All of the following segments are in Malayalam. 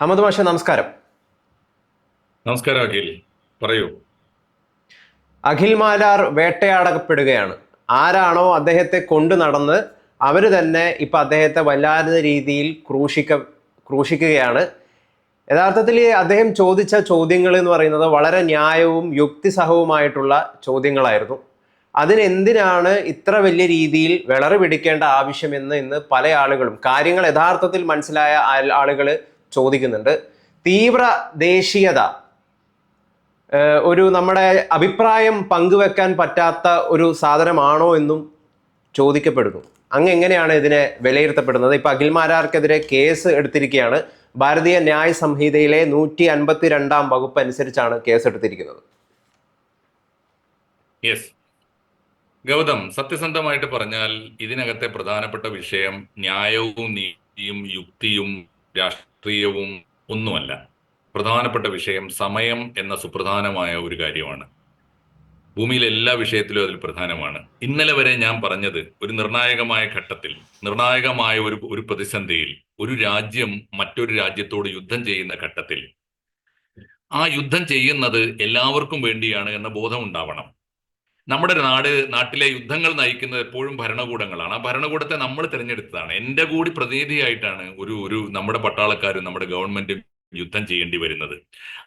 ഹമദ് മാഷ നമസ്കാരം. നമസ്കാരം അഖിൽ. പറയൂ. അഖിൽ മാലാർ വേട്ടയാടപ്പെടുകയാണ്. ആരാണോ അദ്ദേഹത്തെ കൊണ്ടു നടന്ന് അവർ തന്നെ ഇപ്പൊ അദ്ദേഹത്തെ വല്ലാത്ത രീതിയിൽ ക്രൂശിക്ക ക്രൂശിക്കുകയാണ്. യഥാർത്ഥത്തിൽ അദ്ദേഹം ചോദിച്ച ചോദ്യങ്ങൾ എന്ന് പറയുന്നത് വളരെ ന്യായവും യുക്തിസഹവുമായിട്ടുള്ള ചോദ്യങ്ങളായിരുന്നു. അതിനെന്തിനാണ് ഇത്ര വലിയ രീതിയിൽ വിളറ് പിടിക്കേണ്ട ആവശ്യമെന്ന് ഇന്ന് പല ആളുകളും കാര്യങ്ങൾ യഥാർത്ഥത്തിൽ മനസ്സിലായ ആളുകൾ ചോദിക്കുന്നുണ്ട്. തീവ്ര ദേശീയത ഒരു നമ്മുടെ അഭിപ്രായം പങ്കുവെക്കാൻ പറ്റാത്ത ഒരു സാധനമാണോ എന്നും ചോദിക്കപ്പെടുന്നു. അങ്ങ് എങ്ങനെയാണ് ഇതിനെ വിലയിരുത്തപ്പെടുന്നത്? ഇപ്പൊ അഖിൽ മാരാർക്കെതിരെ കേസ് എടുത്തിരിക്കുകയാണ്. ഭാരതീയ ന്യായ സംഹിതയിലെ നൂറ്റി അൻപത്തി രണ്ടാം വകുപ്പ് അനുസരിച്ചാണ് കേസ് എടുത്തിരിക്കുന്നത്. ഗൗതം സത്യസന്ധമായിട്ട് പറഞ്ഞാൽ ഇതിനകത്തെ പ്രധാനപ്പെട്ട വിഷയം ന്യായവും നീതിയും യുക്തിയും രാഷ്ട്രീയവും ഒന്നുമല്ല. പ്രധാനപ്പെട്ട വിഷയം സമയം എന്ന സുപ്രധാനമായ ഒരു കാര്യമാണ്. ഭൂമിയിലെ എല്ലാ വിഷയത്തിലും അതിൽ പ്രധാനമാണ്. ഇന്നലെ വരെ ഞാൻ പറഞ്ഞത് ഒരു നിർണായകമായ ഘട്ടത്തിൽ നിർണായകമായ ഒരു ഒരു പ്രതിസന്ധിയിൽ ഒരു രാജ്യം മറ്റൊരു രാജ്യത്തോട് യുദ്ധം ചെയ്യുന്ന ഘട്ടത്തിൽ. ആ യുദ്ധം ചെയ്യുന്നത് എല്ലാവർക്കും വേണ്ടിയാണ് എന്ന ബോധം ഉണ്ടാവണം. നമ്മുടെ നാട് നാട്ടിലെ യുദ്ധങ്ങൾ നയിക്കുന്നത് എപ്പോഴും ഭരണകൂടങ്ങളാണ്. ആ ഭരണകൂടത്തെ നമ്മൾ തിരഞ്ഞെടുത്തതാണ്. എന്റെ കൂടി പ്രതിനിധിയായിട്ടാണ് ഒരു ഒരു നമ്മുടെ പട്ടാളക്കാരും നമ്മുടെ ഗവൺമെന്റും യുദ്ധം ചെയ്യേണ്ടി വരുന്നത്.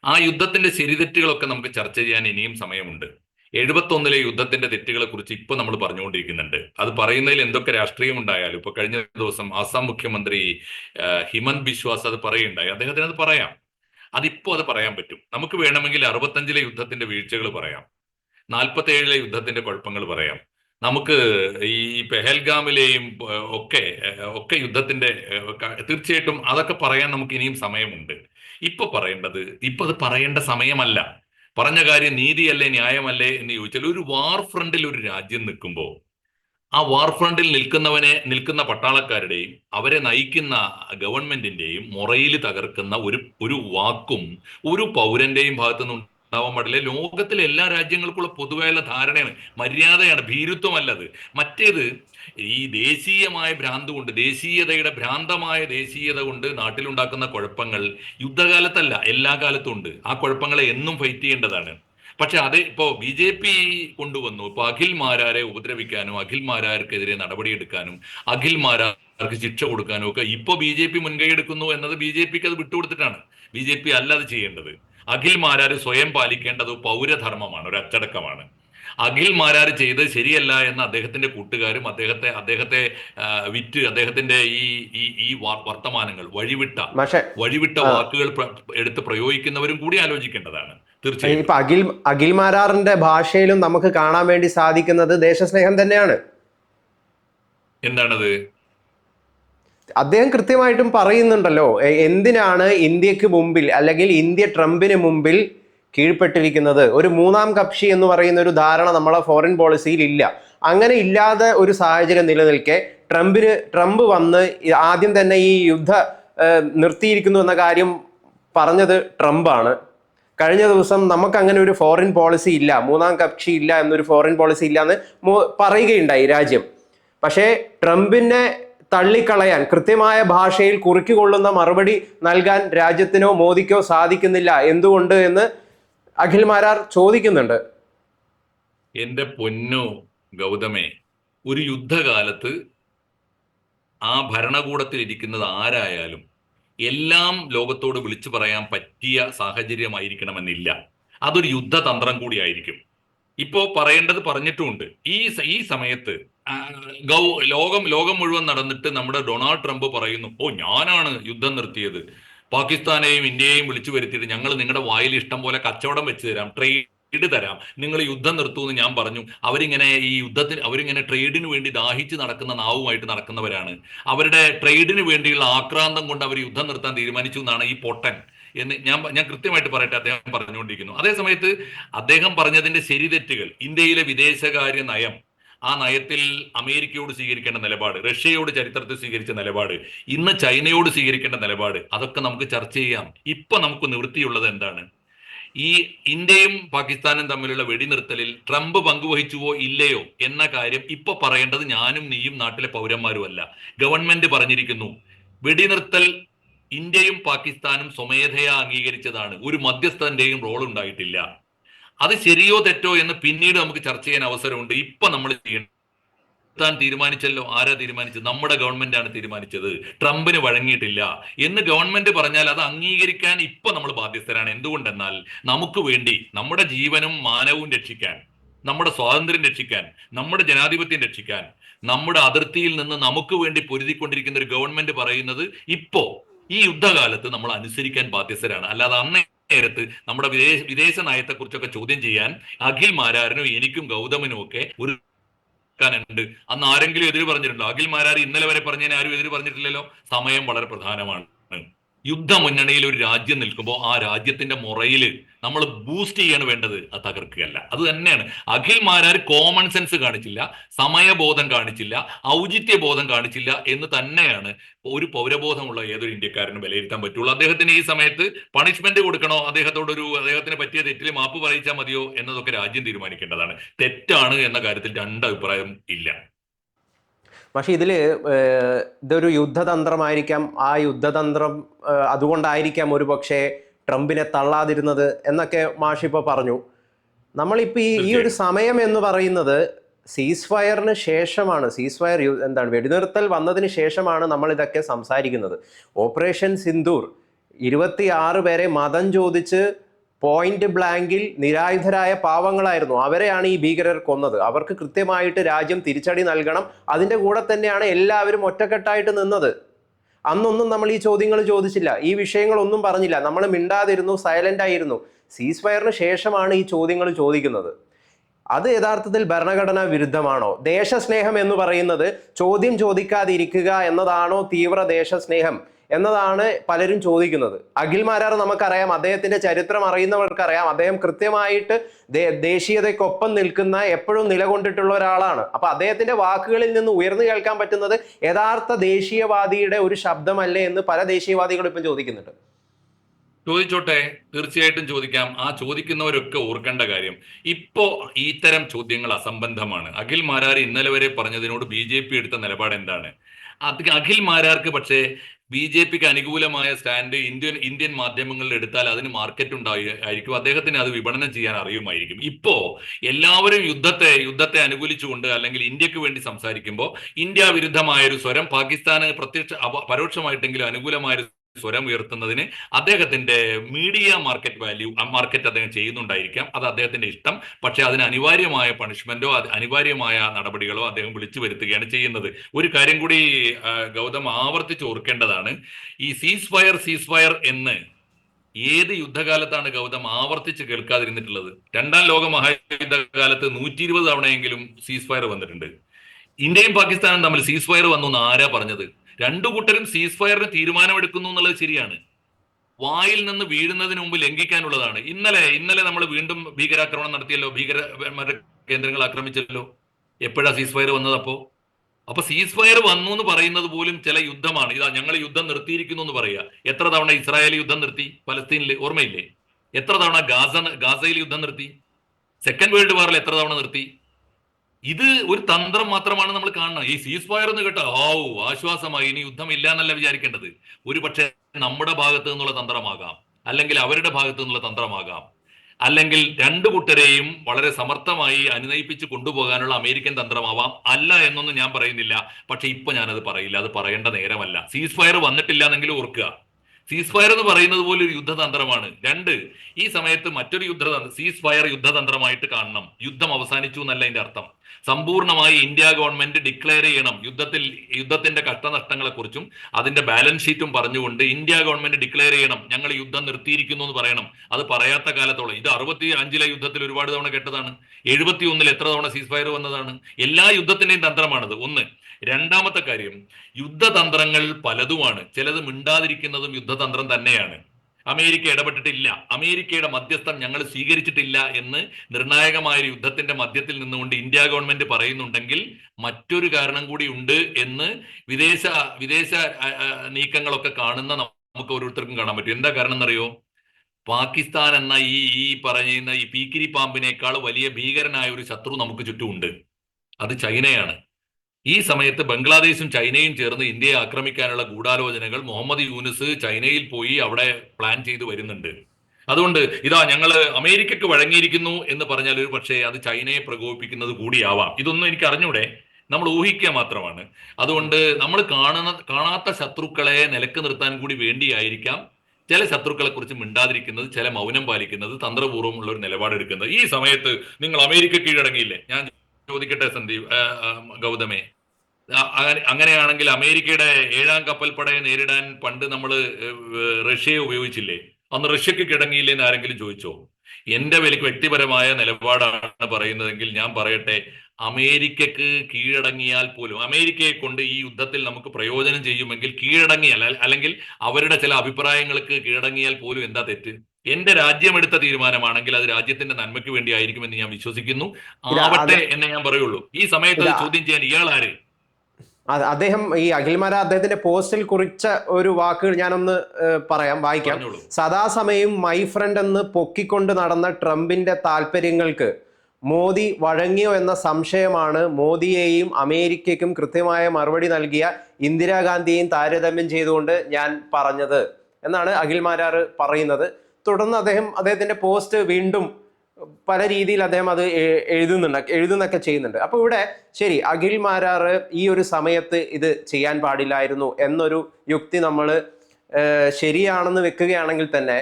ആ യുദ്ധത്തിന്റെ ശരിതെറ്റുകളൊക്കെ നമുക്ക് ചർച്ച ചെയ്യാൻ ഇനിയും സമയമുണ്ട്. എഴുപത്തൊന്നിലെ യുദ്ധത്തിന്റെ തെറ്റുകളെ കുറിച്ച് ഇപ്പൊ നമ്മൾ പറഞ്ഞുകൊണ്ടിരിക്കുന്നുണ്ട്. അത് പറയുന്നതിൽ എന്തൊക്കെ രാഷ്ട്രീയം ഉണ്ടായാലും ഇപ്പൊ കഴിഞ്ഞ ദിവസം ആസാം മുഖ്യമന്ത്രി ഹിമന്ത് ബിശ്വാസ് അത് പറയുണ്ടായി അദ്ദേഹത്തിന് അത് പറയാം. അതിപ്പോ അത് പറയാൻ പറ്റും. നമുക്ക് വേണമെങ്കിൽ അറുപത്തഞ്ചിലെ യുദ്ധത്തിന്റെ വീഴ്ചകൾ പറയാം. നാൽപ്പത്തി ഏഴിലെ യുദ്ധത്തിന്റെ കുഴപ്പങ്ങൾ പറയാം. നമുക്ക് ഈ പെഹൽഗാമിലെയും ഒക്കെ ഒക്കെ യുദ്ധത്തിന്റെ തീർച്ചയായിട്ടും അതൊക്കെ പറയാൻ നമുക്ക് ഇനിയും സമയമുണ്ട്. ഇപ്പൊ പറയേണ്ടത് ഇപ്പൊ അത് പറയേണ്ട സമയമല്ല. പറഞ്ഞ കാര്യം നീതിയല്ലേ ന്യായമല്ലേ എന്ന് ചോദിച്ചാൽ ഒരു വാർ ഫ്രണ്ടിൽ ഒരു രാജ്യം നിൽക്കുമ്പോൾ ആ വാർ ഫ്രണ്ടിൽ നിൽക്കുന്നവനെ നിൽക്കുന്ന പട്ടാളക്കാരുടെയും അവരെ നയിക്കുന്ന ഗവൺമെന്റിന്റെയും മുറയിൽ തകർക്കുന്ന ഒരു ഒരു വാക്കും ഒരു പൗരന്റെയും ഭാഗത്തുനിന്ന് ഉണ്ടാവാൻ പാടില്ല. ലോകത്തിലെ എല്ലാ രാജ്യങ്ങൾക്കുള്ള പൊതുവായുള്ള ധാരണയാണ്. മര്യാദയാണ് ഭീരുത്വമല്ലത്. മറ്റേത് ഈ ദേശീയമായ ഭ്രാന്ത് കൊണ്ട് ദേശീയതയുടെ ഭ്രാന്തമായ ദേശീയത കൊണ്ട് നാട്ടിലുണ്ടാക്കുന്ന കുഴപ്പങ്ങൾ യുദ്ധകാലത്തല്ല എല്ലാ കാലത്തും ഉണ്ട്. ആ കുഴപ്പങ്ങളെ എന്നും ഫൈറ്റ് ചെയ്യേണ്ടതാണ്. പക്ഷെ അത് ഇപ്പോ ബി ജെ പി കൊണ്ടുവന്നു. ഇപ്പൊ അഖിൽമാരാരെ ഉപദ്രവിക്കാനും അഖിൽമാരാർക്കെതിരെ നടപടിയെടുക്കാനും അഖിൽമാരാർക്ക് ശിക്ഷ കൊടുക്കാനും ഒക്കെ ഇപ്പൊ ബി ജെ പി മുൻകൈ എടുക്കുന്നു എന്നത് ബി ജെ പിക്ക് അത് വിട്ടുകൊടുത്തിട്ടാണ്. ബി ജെ പി അല്ല അത് ചെയ്യേണ്ടത്. അഖിൽ മാരാർ സ്വയം പാലിക്കേണ്ടത് പൗരധർമ്മമാണ് ഒരു അച്ചടക്കമാണ് അഖിൽ മാരാർ ചെയ്തത് ശരിയല്ല എന്ന് അദ്ദേഹത്തിന്റെ കൂട്ടുകാരും അദ്ദേഹത്തെ അദ്ദേഹത്തെ വിറ്റ് അദ്ദേഹത്തിന്റെ ഈ ഈ ഈ വർത്തമാനങ്ങൾ വഴിവിട്ട വഴിവിട്ട വാക്കുകൾ എടുത്ത് പ്രയോഗിക്കുന്നവരും കൂടി ആലോചിക്കേണ്ടതാണ് തീർച്ചയായും. ഇപ്പൊ അഖിൽ അഖിൽ മാരാറിന്റെ ഭാഷയിലും നമുക്ക് കാണാൻ വേണ്ടി സാധിക്കുന്നത് ദേശസ്നേഹം തന്നെയാണ്. എന്താണത്? അദ്ദേഹം കൃത്യമായിട്ടും പറയുന്നുണ്ടല്ലോ എന്തിനാണ് ഇന്ത്യയ്ക്ക് മുമ്പിൽ അല്ലെങ്കിൽ ഇന്ത്യ ട്രംപിന് മുമ്പിൽ കീഴ്പ്പെട്ടിരിക്കുന്നത്? ഒരു മൂന്നാം കക്ഷി എന്ന് പറയുന്ന ഒരു ധാരണ നമ്മളെ ഫോറിൻ പോളിസിയിൽ ഇല്ല. അങ്ങനെ ഇല്ലാതെ ഒരു സാഹചര്യം നിലനിൽക്കെ ട്രംപിന് ട്രംപ് വന്ന് ആദ്യം തന്നെ ഈ യുദ്ധ നിർത്തിയിരിക്കുന്നു എന്ന കാര്യം പറഞ്ഞത് ട്രംപാണ്. കഴിഞ്ഞ ദിവസം നമുക്ക് അങ്ങനെ ഒരു ഫോറിൻ പോളിസി ഇല്ല മൂന്നാം കക്ഷി ഇല്ല എന്നൊരു ഫോറിൻ പോളിസി ഇല്ല എന്ന് പറയുകയുണ്ടായി രാജ്യം. പക്ഷേ ട്രംപിനെ തള്ളിക്കളയാൻ കൃത്യമായ ഭാഷയിൽ കുറുക്കിക്കൊള്ളുന്ന മറുപടി നൽകാൻ രാജ്യത്തിനോ മോദിക്കോ സാധിക്കുന്നില്ല. എന്തുകൊണ്ട് എന്ന് അഖിൽ മാരാർ ചോദിക്കുന്നുണ്ട്. എന്റെ പൊന്നോ ഗൗതമേ ഒരു യുദ്ധകാലത്ത് ആ ഭരണകൂടത്തിൽ ഇരിക്കുന്നത് ആരായാലും എല്ലാം ലോകത്തോട് വിളിച്ചു പറയാൻ പറ്റിയ സാഹചര്യമായിരിക്കണമെന്നില്ല. അതൊരു യുദ്ധതന്ത്രം കൂടിയായിരിക്കും. ഇപ്പോ പറയേണ്ടത് പറഞ്ഞിട്ടുമുണ്ട്. ഈ ഈ സമയത്ത് ലോകം ലോകം മുഴുവൻ നടന്നിട്ട് നമ്മുടെ ഡൊണാൾഡ് ട്രംപ് പറയുന്നു ഓ ഞാനാണ് യുദ്ധം നിർത്തിയത്. പാകിസ്ഥാനെയും ഇന്ത്യയെയും വിളിച്ചു വരുത്തിയിട്ട് ഞങ്ങൾ നിങ്ങളുടെ വായിൽ ഇഷ്ടം പോലെ കച്ചവടം വെച്ച് തരാം ട്രേഡ് തരാം. നിങ്ങൾ യുദ്ധം നിർത്തൂന്ന് ഞാൻ പറഞ്ഞു. അവരിങ്ങനെ ഈ യുദ്ധത്തിന് അവരിങ്ങനെ ട്രേഡിന് വേണ്ടി ദാഹിച്ച് നടക്കുന്ന നാവുമായിട്ട് നടക്കുന്നവരാണ്. അവരുടെ ട്രേഡിന് വേണ്ടിയുള്ള ആക്രാന്തം കൊണ്ട് അവർ യുദ്ധം നിർത്താൻ തീരുമാനിച്ചു എന്നാണ് ഈ പൊട്ടൻ. എന്ന് ഞാൻ ഞാൻ കൃത്യമായിട്ട് പറയട്ടെ അദ്ദേഹം പറഞ്ഞുകൊണ്ടിരിക്കുന്നു. അതേ സമയത്ത് അദ്ദേഹം പറഞ്ഞതിന്റെ ശരിതെറ്റുകൾ ഇന്ത്യയിലെ വിദേശകാര്യ നയം ആ നയത്തിൽ അമേരിക്കയോട് സ്വീകരിക്കേണ്ട നിലപാട് റഷ്യയോട് ചരിത്രത്തിൽ സ്വീകരിച്ച നിലപാട് ഇന്ന് ചൈനയോട് സ്വീകരിക്കേണ്ട നിലപാട് അതൊക്കെ നമുക്ക് ചർച്ച ചെയ്യാം. ഇപ്പൊ നമുക്ക് നിവൃത്തിയുള്ളത് എന്താണ്? ഈ ഇന്ത്യയും പാകിസ്ഥാനും തമ്മിലുള്ള വെടിനിർത്തലിൽ ട്രംപ് പങ്കുവഹിച്ചുവോ ഇല്ലയോ എന്ന കാര്യം ഇപ്പൊ പറയേണ്ടത് ഞാനും നീയും നാട്ടിലെ പൗരന്മാരും അല്ല ഗവൺമെന്റ് പറഞ്ഞിരിക്കുന്നു വെടിനിർത്തൽ ഇന്ത്യയും പാകിസ്ഥാനും സ്വമേധയാ അംഗീകരിച്ചതാണ്. ഒരു മധ്യസ്ഥന്റെയും റോൾ ഉണ്ടായിട്ടില്ല. അത് ശരിയോ തെറ്റോ എന്ന് പിന്നീട് നമുക്ക് ചർച്ച ചെയ്യാൻ അവസരമുണ്ട്. ഇപ്പൊ നമ്മൾ ചെയ്യണം താൻ തീരുമാനിച്ചല്ലോ. ആരാ തീരുമാനിച്ചത്? നമ്മുടെ ഗവൺമെന്റ് ആണ് തീരുമാനിച്ചത്. ട്രംപിന് വഴങ്ങിയിട്ടില്ല. എന്ന് ഗവൺമെന്റ് പറഞ്ഞാൽ അത് അംഗീകരിക്കാൻ ഇപ്പൊ നമ്മൾ ബാധ്യസ്ഥരാണ്. എന്തുകൊണ്ടെന്നാൽ നമുക്ക് വേണ്ടി നമ്മുടെ ജീവനും മാനവും രക്ഷിക്കാൻ നമ്മുടെ സ്വാതന്ത്ര്യം രക്ഷിക്കാൻ നമ്മുടെ ജനാധിപത്യം രക്ഷിക്കാൻ നമ്മുടെ അതിർത്തിയിൽ നിന്ന് നമുക്ക് വേണ്ടി പൊരുതിക്കൊണ്ടിരിക്കുന്ന ഒരു ഗവൺമെന്റ് പറയുന്നത് ഇപ്പോ ഈ യുദ്ധകാലത്ത് നമ്മൾ അനുസരിക്കാൻ ബാധ്യസ്ഥരാണ്. അല്ലാതെ അന്നേ നേരത്ത് നമ്മുടെ വിദേശ വിദേശ നയത്തെക്കുറിച്ചൊക്കെ ചോദ്യം ചെയ്യാൻ അഖിൽ മാരാരനും എനിക്കും ഗൗതമനും ഒക്കെ ഒരു ണ്ട് അന്ന് ആരെങ്കിലും എതിര് പറഞ്ഞിട്ടുണ്ടോ? അഖിൽ മാരാർ ഇന്നലെ വരെ പറഞ്ഞതിന് ആരും എതിര് പറഞ്ഞിട്ടില്ലല്ലോ? സമയം വളരെ പ്രധാനമാണ്. യുദ്ധ മുന്നണിയിൽ ഒരു രാജ്യം നിൽക്കുമ്പോൾ ആ രാജ്യത്തിന്റെ മുറയിൽ നമ്മൾ ബൂസ്റ്റ് ചെയ്യാണ് വേണ്ടത്. അത് തകർക്കുകയല്ല. അത് തന്നെയാണ്. അഖിൽ മാരാർ കോമൺ സെൻസ് കാണിച്ചില്ല സമയബോധം കാണിച്ചില്ല ഔചിത്യ ബോധം കാണിച്ചില്ല എന്ന് തന്നെയാണ് ഒരു പൗരബോധമുള്ള ഏതൊരു ഇന്ത്യക്കാരനും വിലയിരുത്താൻ പറ്റുള്ളൂ. അദ്ദേഹത്തിന് ഈ സമയത്ത് പണിഷ്മെന്റ് കൊടുക്കണോ? അദ്ദേഹത്തോടൊരു അദ്ദേഹത്തിന് പറ്റിയ തെറ്റിൽ മാപ്പ് പറയിച്ചാൽ മതിയോ? എന്നതൊക്കെ രാജ്യം തീരുമാനിക്കേണ്ടതാണ്. തെറ്റാണ് എന്ന കാര്യത്തിൽ രണ്ട് അഭിപ്രായം ഇല്ല. പക്ഷെ ഇതിൽ ഇതൊരു യുദ്ധതന്ത്രമായിരിക്കാം. ആ യുദ്ധതന്ത്രം അതുകൊണ്ടായിരിക്കാം ഒരു പക്ഷേ ട്രംപിനെ തള്ളാതിരുന്നത് എന്നൊക്കെ മാഷിപ്പോൾ പറഞ്ഞു. നമ്മളിപ്പോൾ ഈ ഈ ഒരു സമയം എന്ന് പറയുന്നത് സീസ് ഫയറിന് ശേഷമാണ്. സീസ് ഫയർ എന്താണ് വെടിനിർത്തൽ വന്നതിന് ശേഷമാണ് നമ്മൾ ഇതൊക്കെ സംസാരിക്കുന്നത്. ഓപ്പറേഷൻ സിന്ദൂർ ഇരുപത്തി ആറ് പേരെ മതം ചോദിച്ച് പോയിന്റ് ബ്ലാങ്കിൽ നിരായുധരായ പാവങ്ങളായിരുന്നു. അവരെയാണ് ഈ ഭീകരർ കൊന്നത്. അവർക്ക് കൃത്യമായിട്ട് രാജ്യം തിരിച്ചടി നൽകണം. അതിന്റെ കൂടെ തന്നെയാണ് എല്ലാവരും ഒറ്റക്കെട്ടായിട്ട് നിന്നത്. അന്നൊന്നും നമ്മൾ ഈ ചോദ്യങ്ങൾ ചോദിച്ചില്ല. ഈ വിഷയങ്ങളൊന്നും പറഞ്ഞില്ല. നമ്മൾ മിണ്ടാതിരുന്നു സൈലന്റ് ആയിരുന്നു. സീസ് ഫയറിന് ശേഷമാണ് ഈ ചോദ്യങ്ങൾ ചോദിക്കുന്നത്. അത് യഥാർത്ഥത്തിൽ ഭരണഘടനാ വിരുദ്ധമാണോ? ദേശസ്നേഹം എന്ന് പറയുന്നത് ചോദ്യം ചോദിക്കാതിരിക്കുക എന്നതാണോ തീവ്ര ദേശസ്നേഹം? എന്നതാണ് പലരും ചോദിക്കുന്നത്. അഖിൽ മാരാർ നമുക്കറിയാം അദ്ദേഹത്തിന്റെ ചരിത്രം അറിയുന്നവർക്കറിയാം. അദ്ദേഹം കൃത്യമായിട്ട് ദേശീയതയ്ക്കൊപ്പം നിൽക്കുന്ന എപ്പോഴും നിലകൊണ്ടിട്ടുള്ള ഒരാളാണ്. അപ്പൊ അദ്ദേഹത്തിന്റെ വാക്കുകളിൽ നിന്ന് ഉയർന്നു കേൾക്കാൻ പറ്റുന്നത് യഥാർത്ഥ ദേശീയവാദിയുടെ ഒരു ശബ്ദമല്ലേ എന്ന് പല ദേശീയവാദികളും ഇപ്പം ചോദിക്കുന്നുണ്ട്. ചോദിച്ചോട്ടെ തീർച്ചയായിട്ടും ചോദിക്കാം. ആ ചോദിക്കുന്നവരൊക്കെ ഓർക്കേണ്ട കാര്യം ഇപ്പോ ഇത്തരം ചോദ്യങ്ങൾ അസംബന്ധമാണ്. അഖിൽ മാരാർ ഇന്നലെ വരെ പറഞ്ഞതിനോട് ബി ജെ പി എടുത്ത നിലപാട് എന്താണ് അഖിൽ മാരാർക്ക് പക്ഷേ ബി ജെ പിക്ക് അനുകൂലമായ സ്റ്റാൻഡ് ഇന്ത്യൻ ഇന്ത്യൻ മാധ്യമങ്ങളിൽ എടുത്താൽ അതിന് മാർക്കറ്റ് ഉണ്ടായിരിക്കും അദ്ദേഹത്തിന് അത് വിപണനം ചെയ്യാൻ അറിയുമായിരിക്കും. ഇപ്പോ എല്ലാവരും യുദ്ധത്തെ യുദ്ധത്തെ അനുകൂലിച്ചുകൊണ്ട് അല്ലെങ്കിൽ ഇന്ത്യയ്ക്ക് വേണ്ടി സംസാരിക്കുമ്പോൾ ഇന്ത്യ വിരുദ്ധമായ ഒരു സ്വരം പാകിസ്ഥാന് പ്രത്യക്ഷ പരോക്ഷമായിട്ടെങ്കിലും അനുകൂലമായ ഒരു സ്വരം ഉയർത്തുന്നതിന് അദ്ദേഹത്തിന്റെ മീഡിയ മാർക്കറ്റ് വാല്യൂ മാർക്കറ്റ് അദ്ദേഹം ചെയ്യുന്നുണ്ടായിരിക്കാം. അത് അദ്ദേഹത്തിന്റെ ഇഷ്ടം. പക്ഷെ അതിന് അനിവാര്യമായ പണിഷ്മെന്റോ അനിവാര്യമായ നടപടികളോ അദ്ദേഹം വിളിച്ചു വരുത്തുകയാണ് ചെയ്യുന്നത്. ഒരു കാര്യം കൂടി ഗൗതം ആവർത്തിച്ച് ഓർക്കേണ്ടതാണ്. ഈ സീസ് ഫയർ സീസ് ഫയർ എന്ന് ഏത് യുദ്ധകാലത്താണ് ഗൗതം ആവർത്തിച്ച് കേൾക്കാതിരുന്നിട്ടുള്ളത്? രണ്ടാം ലോക മഹായുദ്ധകാലത്ത് നൂറ്റി ഇരുപത് തവണയെങ്കിലും സീസ് ഫയർ വന്നിട്ടുണ്ട്. ഇന്ത്യയും പാകിസ്ഥാനും തമ്മിൽ സീസ് ഫയർ വന്നു എന്ന് ആരാ പറഞ്ഞത്? രണ്ടു കൂട്ടരും സീസ് ഫയറിന് തീരുമാനമെടുക്കുന്നു എന്നുള്ളത് ശരിയാണ്. വായിൽ നിന്ന് വീഴുന്നതിന് മുമ്പ് ലംഘിക്കാനുള്ളതാണ്. ഇന്നലെ ഇന്നലെ നമ്മൾ വീണ്ടും ഭീകരാക്രമണം നടത്തിയല്ലോ ഭീകര കേന്ദ്രങ്ങൾ ആക്രമിച്ചല്ലോ. എപ്പോഴാ സീസ് ഫയർ വന്നത് അപ്പോ? അപ്പൊ സീസ് ഫയർ വന്നു എന്ന് പറയുന്നത് പോലും ചില യുദ്ധമാണ്. ഇതാ ഞങ്ങൾ യുദ്ധം നിർത്തിയിരിക്കുന്നു എന്ന് പറയുക. എത്ര തവണ ഇസ്രായേൽ യുദ്ധം നിർത്തി? പലസ്തീനിൽ ഓർമ്മയില്ലേ? എത്ര തവണ ഗാസ ഗാസയിൽ യുദ്ധം നിർത്തി? സെക്കൻഡ് വേൾഡ് വാറിൽ എത്ര തവണ നിർത്തി? ഇത് ഒരു തന്ത്രം മാത്രമാണ് നമ്മൾ കാണുന്നത്. ഈ സീസ് ഫയർ എന്ന് കേട്ടോ ഓ ആശ്വാസമായി ഇനി യുദ്ധം ഇല്ല എന്നല്ല വിചാരിക്കേണ്ടത്. ഒരു പക്ഷേ നമ്മുടെ ഭാഗത്ത് നിന്നുള്ള തന്ത്രമാകാം. അല്ലെങ്കിൽ അവരുടെ ഭാഗത്ത് നിന്നുള്ള തന്ത്രമാകാം. അല്ലെങ്കിൽ രണ്ടു കൂട്ടരെയും വളരെ സമർത്ഥമായി അനുനയിപ്പിച്ച് കൊണ്ടുപോകാനുള്ള അമേരിക്കൻ തന്ത്രമാവാം. അല്ല എന്നൊന്നും ഞാൻ പറയുന്നില്ല. പക്ഷെ ഇപ്പൊ ഞാനത് പറയില്ല. അത് പറയേണ്ട നേരമല്ല. സീസ് ഫയർ വന്നിട്ടില്ല എന്നെങ്കിലും ഓർക്കുക. സീസ് ഫയർ എന്ന് പറയുന്നത് പോലെ ഒരു യുദ്ധതന്ത്രമാണ്. രണ്ട് ഈ സമയത്ത് മറ്റൊരു യുദ്ധ സീസ് ഫയർ യുദ്ധതന്ത്രമായിട്ട് കാണണം. യുദ്ധം അവസാനിച്ചു എന്നല്ല അതിന്റെ അർത്ഥം. സമ്പൂർണമായി ഇന്ത്യ ഗവൺമെന്റ് ഡിക്ലെയർ ചെയ്യണം. യുദ്ധത്തിൽ യുദ്ധത്തിന്റെ കഷ്ടനഷ്ടങ്ങളെ കുറിച്ചും അതിന്റെ ബാലൻസ് ഷീറ്റും പറഞ്ഞുകൊണ്ട് ഇന്ത്യ ഗവൺമെന്റ് ഡിക്ലെയർ ചെയ്യണം. ഞങ്ങൾ യുദ്ധം നിർത്തിയിരിക്കുന്നു എന്ന് പറയണം. അത് പറയാത്ത കാലത്തോളം. ഇത് അറുപത്തി അഞ്ചിലെ യുദ്ധത്തിൽ ഒരുപാട് തവണ കേട്ടതാണ്. എഴുപത്തി ഒന്നിൽ എത്ര തവണ സീസ് ഫയർ വന്നതാണ്. എല്ലാ യുദ്ധത്തിന്റെയും തന്ത്രമാണത്. ഒന്ന് രണ്ടാമത്തെ കാര്യം യുദ്ധതന്ത്രങ്ങൾ പലതുമാണ്. ചിലത് മിണ്ടാതിരിക്കുന്നതും യുദ്ധതന്ത്രം തന്നെയാണ്. അമേരിക്ക ഇടപെട്ടിട്ടില്ല. അമേരിക്കയുടെ മധ്യസ്ഥം ഞങ്ങൾ സ്വീകരിച്ചിട്ടില്ല എന്ന് നിർണായകമായ യുദ്ധത്തിന്റെ മധ്യത്തിൽ നിന്നുകൊണ്ട് ഇന്ത്യ ഗവൺമെന്റ് പറയുന്നുണ്ടെങ്കിൽ മറ്റൊരു കാരണം കൂടി ഉണ്ട് എന്ന് വിദേശ വിദേശ നീക്കങ്ങളൊക്കെ കാണുന്ന നമുക്ക് ഓരോരുത്തർക്കും കാണാൻ പറ്റും. എന്താ കാരണം എന്നറിയോ? പാകിസ്ഥാൻ എന്ന ഈ ഈ പറയുന്ന ഈ പീക്കിരി പാമ്പിനേക്കാൾ വലിയ ഭീകരനായ ഒരു ശത്രു നമുക്ക് ചുറ്റുമുണ്ട്. അത് ചൈനയാണ്. ഈ സമയത്ത് ബംഗ്ലാദേശും ചൈനയും ചേർന്ന് ഇന്ത്യയെ ആക്രമിക്കാനുള്ള ഗൂഢാലോചനകൾ മുഹമ്മദ് യൂനിസ് ചൈനയിൽ പോയി അവിടെ പ്ലാൻ ചെയ്തു വരുന്നുണ്ട്. അതുകൊണ്ട് ഇതാ ഞങ്ങൾ അമേരിക്കക്ക് വഴങ്ങിയിരിക്കുന്നു എന്ന് പറഞ്ഞാൽ ഒരു പക്ഷേ അത് ചൈനയെ പ്രകോപിപ്പിക്കുന്നത് കൂടിയാവാം. ഇതൊന്നും എനിക്ക് അറിഞ്ഞൂടെ? നമ്മൾ ഊഹിക്കുക മാത്രമാണ്. അതുകൊണ്ട് നമ്മൾ കാണുന്ന കാണാത്ത ശത്രുക്കളെ നിലയ്ക്ക് നിർത്താൻ കൂടി വേണ്ടിയായിരിക്കാം ചില ശത്രുക്കളെ കുറിച്ച് മിണ്ടാതിരിക്കുന്നത് ചില മൗനം പാലിക്കുന്നത് തന്ത്രപൂർവമുള്ള ഒരു നിലപാടെടുക്കുന്നത്. ഈ സമയത്ത് നിങ്ങൾ അമേരിക്ക കീഴടങ്ങിയില്ലേ? ഞാൻ ചോദിക്കട്ടെ സന്ദീപ്? ഗൗതമേ. അങ്ങനെയാണെങ്കിൽ അമേരിക്കയുടെ ഏഴാം കപ്പൽപ്പടയെ നേരിടാൻ പണ്ട് നമ്മൾ റഷ്യയെ ഉപയോഗിച്ചില്ലേ? അന്ന് റഷ്യക്ക് കിടങ്ങിയില്ലേ എന്ന് ആരെങ്കിലും ചോദിച്ചോ? എന്റെ വലിയ വ്യക്തിപരമായ നിലപാടാണ് പറയുന്നതെങ്കിൽ ഞാൻ പറയട്ടെ അമേരിക്കക്ക് കീഴടങ്ങിയാൽ പോലും അമേരിക്കയെ കൊണ്ട് ഈ യുദ്ധത്തിൽ നമുക്ക് പ്രയോജനം ചെയ്യുമെങ്കിൽ കീഴടങ്ങിയാൽ അല്ലെങ്കിൽ അവരുടെ ചില അഭിപ്രായങ്ങൾക്ക് കീഴടങ്ങിയാൽ പോലും എന്താ തെറ്റ്? എന്റെ രാജ്യം എടുത്ത തീരുമാനമാണെങ്കിൽ അത് രാജ്യത്തിന്റെ നന്മയ്ക്ക് വേണ്ടിയായിരിക്കുമെന്ന് ഞാൻ വിശ്വസിക്കുന്നു. ആവട്ടെ എന്നെ ഞാൻ പറയുള്ളൂ. ഈ സമയത്ത് ചോദ്യം ചെയ്യാൻ ഇയാൾ ആര്? അദ്ദേഹം ഈ അഖിൽമാര അദ്ദേഹത്തിന്റെ പോസ്റ്റിൽ കുറിച്ച ഒരു വാക്കുകൾ ഞാനൊന്ന് പറയാം വായിക്കാം. സദാസമയം മൈ ഫ്രണ്ട് എന്ന് പൊക്കിക്കൊണ്ട് നടന്ന ട്രംപിന്റെ താല്പര്യങ്ങൾക്ക് മോദി വഴങ്ങിയോ എന്ന സംശയമാണ് മോദിയെയും അമേരിക്കയ്ക്കും കൃത്യമായ മറുപടി നൽകിയ ഇന്ദിരാഗാന്ധിയെയും താരതമ്യം ചെയ്തുകൊണ്ട് ഞാൻ പറഞ്ഞത് എന്നാണ് അഖിൽ മാരാർ പറയുന്നത്. തുടർന്ന് അദ്ദേഹം അദ്ദേഹത്തിന്റെ പോസ്റ്റ് വീണ്ടും പല രീതിയിൽ അദ്ദേഹം അത് എഴുതുന്നുണ്ട് എഴുതുന്നൊക്കെ ചെയ്യുന്നുണ്ട്. അപ്പോൾ ഇവിടെ ശരി അഖിൽ മാരാർ ഈ ഒരു സമയത്ത് ഇത് ചെയ്യാൻ പാടില്ലായിരുന്നു എന്നൊരു യുക്തി നമ്മൾ ശരിയാണെന്ന് വെക്കുകയാണെങ്കിൽ തന്നെ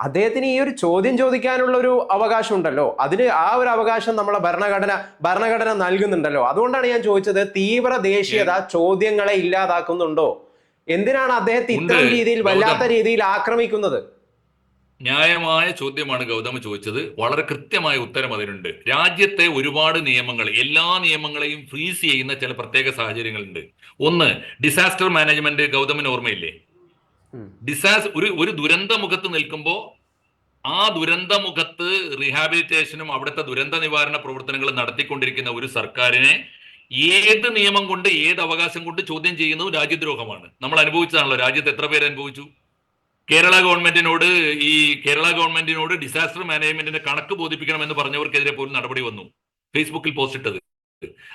അദ്ദേഹത്തിന് ഈ ഒരു ചോദ്യം ചോദിക്കാനുള്ള ഒരു അവകാശം ഉണ്ടല്ലോ അതിന് ആ ഒരു അവകാശം നമ്മളെ ഭരണഘടന ഭരണഘടന നൽകുന്നുണ്ടല്ലോ. അതുകൊണ്ടാണ് ഞാൻ ചോദിച്ചത് തീവ്ര ദേശീയത ചോദ്യങ്ങളെ ഇല്ലാതാക്കുന്നുണ്ടോ? എന്തിനാണ് അദ്ദേഹത്തെ ഇത്തരം രീതിയിൽ വല്ലാത്ത രീതിയിൽ ആക്രമിക്കുന്നത്? ന്യായമായ ചോദ്യമാണ് ഗൗതമ ചോദിച്ചത്. വളരെ കൃത്യമായ ഉത്തരം അതിനുണ്ട് രാജ്യത്തെ ഒരുപാട് നിയമങ്ങൾ എല്ലാ നിയമങ്ങളെയും ഫ്രീസ് ചെയ്യുന്ന ചില പ്രത്യേക സാഹചര്യങ്ങളുണ്ട്. ഒന്ന് ഡിസാസ്റ്റർ മാനേജ്മെന്റ് ഗൗതമിന് ഓർമ്മയില്ലേ. ഡിസാസ് ഒരു ഒരു ദുരന്ത മുഖത്ത് നിൽക്കുമ്പോൾ ആ ദുരന്ത മുഖത്ത് റീഹാബിലിറ്റേഷനും അവിടുത്തെ ദുരന്ത നിവാരണ പ്രവർത്തനങ്ങളും നടത്തിക്കൊണ്ടിരിക്കുന്ന ഒരു സർക്കാരിനെ ഏത് നിയമം കൊണ്ട് ഏത് അവകാശം കൊണ്ട് ചോദ്യം ചെയ്യുന്നതും രാജ്യദ്രോഹമാണ്. നമ്മൾ അനുഭവിച്ചതാണല്ലോ രാജ്യത്ത് എത്ര പേര് അനുഭവിച്ചു? കേരള ഗവൺമെന്റിനോട് ഈ കേരള ഗവൺമെന്റിനോട് ഡിസാസ്റ്റർ മാനേജ്മെന്റിന്റെ കണക്ക് ബോധിപ്പിക്കണം എന്ന് പറഞ്ഞവർക്കെതിരെ പോലും നടപടി വന്നു. ഫേസ്ബുക്കിൽ പോസ്റ്റ് ഇട്ടത്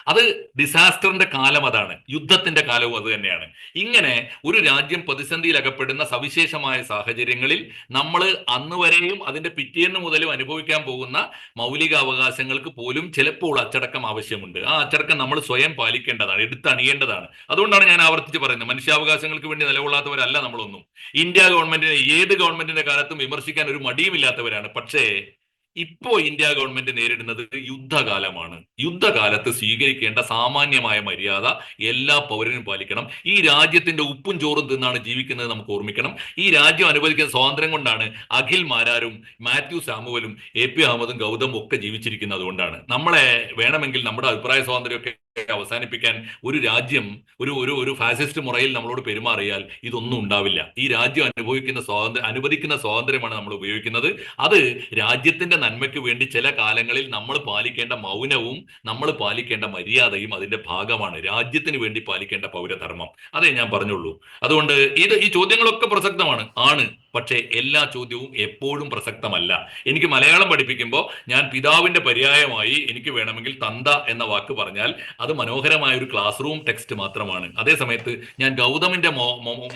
അത് ഡിസാസ്റ്ററിന്റെ കാലം അതാണ്. യുദ്ധത്തിന്റെ കാലവും അത് തന്നെയാണ്. ഇങ്ങനെ ഒരു രാജ്യം പ്രതിസന്ധിയിൽ അകപ്പെടുന്ന സവിശേഷമായ സാഹചര്യങ്ങളിൽ നമ്മൾ അന്ന് വരെയും അതിന്റെ പിറ്റേന്ന് മുതലും അനുഭവിക്കാൻ പോകുന്ന മൗലിക അവകാശങ്ങൾക്ക് പോലും ചിലപ്പോൾ അച്ചടക്കം ആവശ്യമുണ്ട്. ആ അച്ചടക്കം നമ്മൾ സ്വയം പാലിക്കേണ്ടതാണ് എടുത്തണിയേണ്ടതാണ്. അതുകൊണ്ടാണ് ഞാൻ ആവർത്തിച്ച് പറയുന്നത്. മനുഷ്യാവകാശങ്ങൾക്ക് വേണ്ടി നിലകൊള്ളാത്തവരല്ല നമ്മളൊന്നും. ഇന്ത്യ ഗവൺമെന്റിനെ ഏത് ഗവൺമെന്റിന്റെ കാലത്തും വിമർശിക്കാൻ ഒരു മടിയുമില്ലാത്തവരാണ്. പക്ഷേ ഇപ്പോ ഇന്ത്യ ഗവൺമെന്റ് നേരിടുന്നത് യുദ്ധകാലമാണ്. യുദ്ധകാലത്ത് സ്വീകരിക്കേണ്ട സാമാന്യമായ മര്യാദ എല്ലാ പൗരനും പാലിക്കണം. ഈ രാജ്യത്തിന്റെ ഉപ്പും ചോറും തിന്നാണ് ജീവിക്കുന്നത് നമുക്ക് ഓർമ്മിക്കണം. ഈ രാജ്യം അനുവദിക്കുന്ന സ്വാതന്ത്ര്യം കൊണ്ടാണ് അഖിൽ മാരാരും മാത്യു സാമുവലും എ പി അഹമ്മദും ഗൗതമും ഒക്കെ ജീവിച്ചിരിക്കുന്നത് കൊണ്ടാണ്. നമ്മളെ വേണമെങ്കിൽ നമ്മുടെ അഭിപ്രായ സ്വാതന്ത്ര്യമൊക്കെ അവസാനിപ്പിക്കാൻ ഒരു രാജ്യം ഒരു ഒരു ഒരു ഫാസിസ്റ്റ് മുറയിൽ നമ്മളോട് പെരുമാറിയാൽ ഇതൊന്നും ഉണ്ടാവില്ല. ഈ രാജ്യം അനുഭവിക്കുന്ന സ്വാതന്ത്ര്യം അനുവദിക്കുന്ന സ്വാതന്ത്ര്യമാണ് നമ്മൾ ഉപയോഗിക്കുന്നത്. അത് രാജ്യത്തിന്റെ നന്മയ്ക്ക് വേണ്ടി ചില കാലങ്ങളിൽ നമ്മൾ പാലിക്കേണ്ട മൗനവും നമ്മൾ പാലിക്കേണ്ട മര്യാദയും അതിന്റെ ഭാഗമാണ്. രാജ്യത്തിന് വേണ്ടി പാലിക്കേണ്ട പൗരധർമ്മം. അതേ ഞാൻ പറഞ്ഞുള്ളൂ. അതുകൊണ്ട് ഇത് ഈ ചോദ്യങ്ങളൊക്കെ പ്രസക്തമാണ്. ആണ്. പക്ഷേ എല്ലാ ചോദ്യവും എപ്പോഴും പ്രസക്തമല്ല. എനിക്ക് മലയാളം പഠിപ്പിക്കുമ്പോൾ ഞാൻ പിതാവിന്റെ പര്യായമായി എനിക്ക് വേണമെങ്കിൽ തന്ത എന്ന വാക്ക് പറഞ്ഞാൽ അത് മനോഹരമായ ഒരു ക്ലാസ് റൂം ടെക്സ്റ്റ് മാത്രമാണ്. അതേ സമയത്ത് ഞാൻ ഗൗതമിന്റെ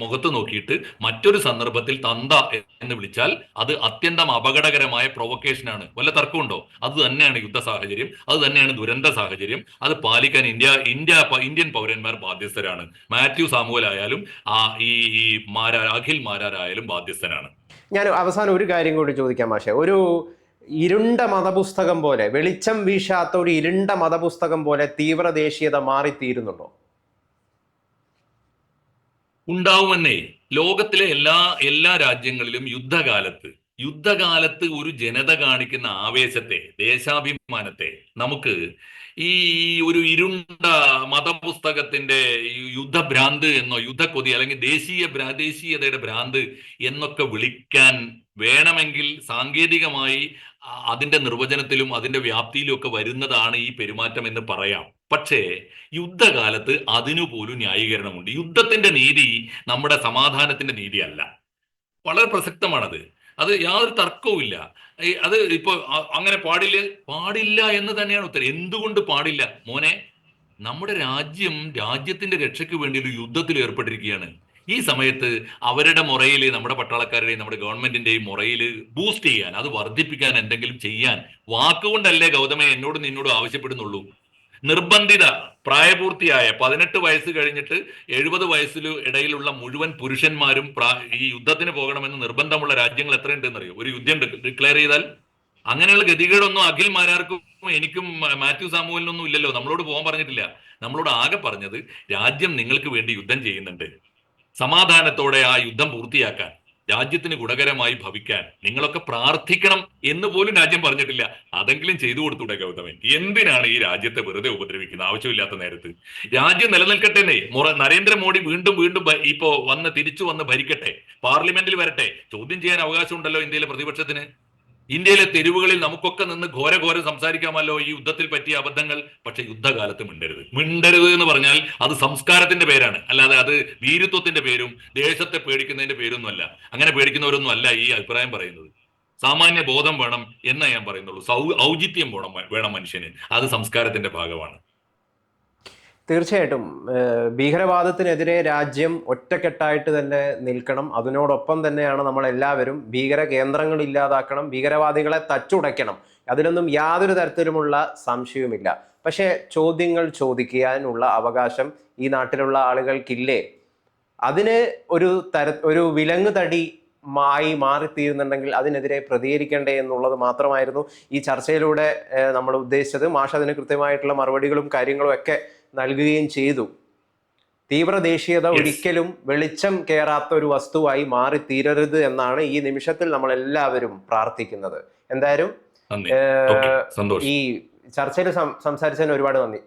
മുഖത്ത് നോക്കിയിട്ട് മറ്റൊരു സന്ദർഭത്തിൽ തന്ത എന്ന് വിളിച്ചാൽ അത് അത്യന്തം അപകടകരമായ പ്രൊവക്കേഷൻ ആണ്. വല്ല തർക്കമുണ്ടോ? അത് തന്നെയാണ് യുദ്ധ സാഹചര്യം അത് തന്നെയാണ് ദുരന്ത സാഹചര്യം അത് പാലിക്കാൻ ഇന്ത്യ ഇന്ത്യ ഇന്ത്യൻ പൗരന്മാർ ബാധ്യസ്ഥരാണ്. മാത്യു സാമുവൽ ആയാലും ആ ഈ മാരാർ മാരാ അഖിൽ മാരാരായാലും ബാധ്യസ്ഥനാണ് ഞാൻ അവസാനം ഒരു കാര്യം കൂടി ചോദിക്കാം മാഷെ. ഒരു ഇരുണ്ട മതപുസ്തകം പോലെ വെളിച്ചം വീശാത്ത ഒരു ഇരുണ്ട മതപുസ്തകം പോലെ തീവ്ര ദേശീയത മാറിത്തീരുന്നുണ്ടോ? ഉണ്ടാവുമെന്നേ ലോകത്തിലെ എല്ലാ എല്ലാ രാജ്യങ്ങളിലും യുദ്ധകാലത്ത് യുദ്ധകാലത്ത് ഒരു ജനത കാണിക്കുന്ന ആവേശത്തെ ദേശാഭിമാനത്തെ നമുക്ക് ഈ ഒരു ഇരുണ്ട മതപുസ്തകത്തിന്റെ യുദ്ധഭ്രാന്ത് എന്നോ യുദ്ധക്കൊതി അല്ലെങ്കിൽ ദേശീയ പ്രാദേശീയതയുടെ ഭ്രാന്ത് എന്നൊക്കെ വിളിക്കാൻ വേണമെങ്കിൽ സാങ്കേതികമായി അതിന്റെ നിർവചനത്തിലും അതിന്റെ വ്യാപ്തിയിലും ഒക്കെ വരുന്നതാണ് ഈ പെരുമാറ്റം എന്ന് പറയാം. പക്ഷേ യുദ്ധകാലത്ത് അതിനു പോലും ന്യായീകരണമുണ്ട്. യുദ്ധത്തിന്റെ നീതി നമ്മുടെ സമാധാനത്തിന്റെ നീതിയല്ല. വളരെ പ്രസക്തമാണത്. അത് യാതൊരു തർക്കവുമില്ല അത് ഇപ്പൊ അങ്ങനെ പാടില്ല? പാടില്ല എന്ന് തന്നെയാണ് ഉത്തരം. എന്തുകൊണ്ട് പാടില്ല? മോനെ നമ്മുടെ രാജ്യം രാജ്യത്തിന്റെ രക്ഷയ്ക്ക് വേണ്ടി ഒരു യുദ്ധത്തിൽ ഏർപ്പെട്ടിരിക്കുകയാണ്. ഈ സമയത്ത് അവരുടെ മുറയിൽ നമ്മുടെ പട്ടാളക്കാരുടെയും നമ്മുടെ ഗവൺമെന്റിന്റെയും മുറയിൽ ബൂസ്റ്റ് ചെയ്യാൻ അത് വർദ്ധിപ്പിക്കാൻ എന്തെങ്കിലും ചെയ്യാൻ വാക്കുകൊണ്ടല്ലേ ഗൗതമെ എന്നോട് നിന്നോട് ആവശ്യപ്പെടുന്നുള്ളൂ. നിർബന്ധിത പ്രായപൂർത്തിയായ പതിനെട്ട് വയസ്സ് കഴിഞ്ഞിട്ട് എഴുപത് വയസ്സിൽ ഇടയിലുള്ള മുഴുവൻ പുരുഷന്മാരും പ്രാ- ഈ യുദ്ധത്തിന് പോകണമെന്ന് നിർബന്ധമുള്ള രാജ്യങ്ങൾ എത്രയുണ്ടെന്നറിയോ? ഒരു യുദ്ധം ഡിക്ലെയർ ചെയ്താൽ അങ്ങനെയുള്ള ഗതികേടൊന്നും അഖിൽ മാരാർക്കും എനിക്കും മാത്യു സാമുവലിനൊന്നും ഇല്ലല്ലോ. നമ്മളോട് പോകാൻ പറഞ്ഞിട്ടില്ല. നമ്മളോട് ആകെ പറഞ്ഞത് രാജ്യം നിങ്ങൾക്ക് വേണ്ടി യുദ്ധം ചെയ്യുന്നുണ്ട്. സമാധാനത്തോടെ ആ യുദ്ധം പൂർത്തിയാക്കാൻ. രാജ്യത്തിന് ഗുണകരമായി ഭവിക്കാൻ നിങ്ങളൊക്കെ പ്രാർത്ഥിക്കണം എന്ന് പോലും രാജ്യം പറഞ്ഞിട്ടില്ല. അതെങ്കിലും ചെയ്തു കൊടുത്തൂടെ ഗൗതമൻ? എന്തിനാണ് ഈ രാജ്യത്തെ വെറുതെ ഉപദ്രവിക്കുന്നത്? ആവശ്യമില്ലാത്ത നേരത്ത്. രാജ്യം നിലനിൽക്കട്ടെ നരേന്ദ്രമോദി വീണ്ടും വീണ്ടും ഇപ്പോ വന്ന് തിരിച്ചു വന്ന് ഭരിക്കട്ടെ. പാർലമെന്റിൽ വരട്ടെ. ചോദ്യം ചെയ്യാൻ അവകാശമുണ്ടല്ലോ ഇന്ത്യയിലെ പ്രതിപക്ഷത്തിന്. ഇന്ത്യയിലെ തെരുവുകളിൽ നമുക്കൊക്കെ നിന്ന് ഘോരഘോരം സംസാരിക്കാമല്ലോ ഈ യുദ്ധത്തിൽ പറ്റിയ അബദ്ധങ്ങൾ. പക്ഷെ യുദ്ധകാലത്ത് മിണ്ടരുത്. മിണ്ടരുത് എന്ന് പറഞ്ഞാൽ അത് സംസ്കാരത്തിന്റെ പേരാണ്. അല്ലാതെ അത് വീരത്വത്തിന്റെ പേരും ദേശത്തെ പേടിക്കുന്നതിന്റെ പേരൊന്നുമല്ല. അങ്ങനെ പേടിക്കുന്നവരൊന്നും അല്ല ഈ അഭിപ്രായം പറയുന്നത്. സാമാന്യ ബോധം വേണം എന്നേ ഞാൻ പറയുന്നുള്ളൂ. ഔചിത്യം വേണം വേണം മനുഷ്യന്. അത് സംസ്കാരത്തിന്റെ ഭാഗമാണ്. തീർച്ചയായിട്ടും ഭീകരവാദത്തിനെതിരെ രാജ്യം ഒറ്റക്കെട്ടായിട്ട് തന്നെ നിൽക്കണം. അതിനോടൊപ്പം തന്നെയാണ് നമ്മൾ എല്ലാവരും ഭീകര കേന്ദ്രങ്ങൾ ഇല്ലാതാക്കണം ഭീകരവാദികളെ തച്ചുടയ്ക്കണം. അതിലൊന്നും യാതൊരു തരത്തിലുമുള്ള സംശയവുമില്ല. പക്ഷേ ചോദ്യങ്ങൾ ചോദിക്കാനുള്ള അവകാശം ഈ നാട്ടിലുള്ള ആളുകൾക്കില്ലേ? അതിന് ഒരു തര ഒരു വിലങ്ങ് തടി മായി മാറിത്തീരുന്നുണ്ടെങ്കിൽ അതിനെതിരെ പ്രതികരിക്കണ്ടേ എന്നുള്ളത് മാത്രമായിരുന്നു ഈ ചർച്ചയിലൂടെ നമ്മൾ ഉദ്ദേശിച്ചത്. മാഷ് അതിന് കൃത്യമായിട്ടുള്ള മറുപടികളും കാര്യങ്ങളും ഒക്കെ നൽകുകയും ചെയ്തു. തീവ്ര ദേശീയത ഒരിക്കലും വെളിച്ചം കയറാത്ത ഒരു വസ്തുവായി മാറി തീരരുത് എന്നാണ് ഈ നിമിഷത്തിൽ നമ്മൾ എല്ലാവരും പ്രാർത്ഥിക്കുന്നത്. എന്തായാലും ഈ ചർച്ചയിൽ സംസാരിച്ചതിന് ഒരുപാട് നന്ദി.